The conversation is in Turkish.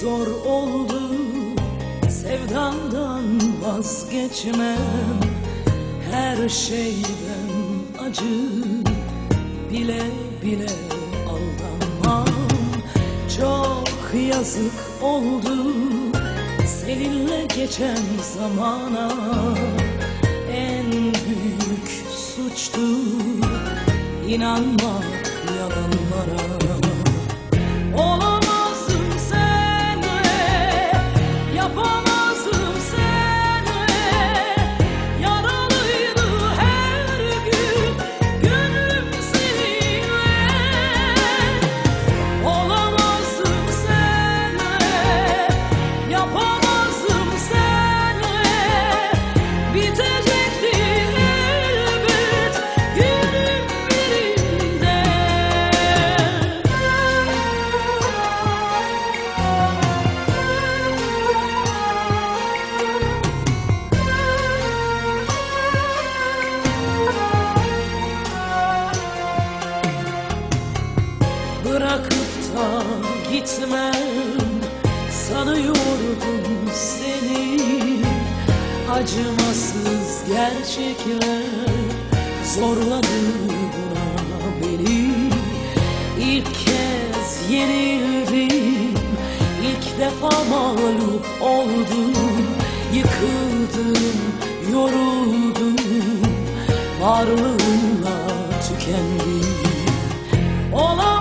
zor oldu Sevdandan vazgeçmem Her şeyden acı Bile bile aldanmam. Çok yazık oldu Seninle geçen zamana. En büyük suçtu İnanmak yalanlara. Olamazdım gitmem. Sanıyordum seni. Acımasız gerçekler Zorladı buna beni. İlk kez yenildim. İlk defa mağlup oldum. Yıkıldım, yoruldum. Varlığımla tükendim. Olamaz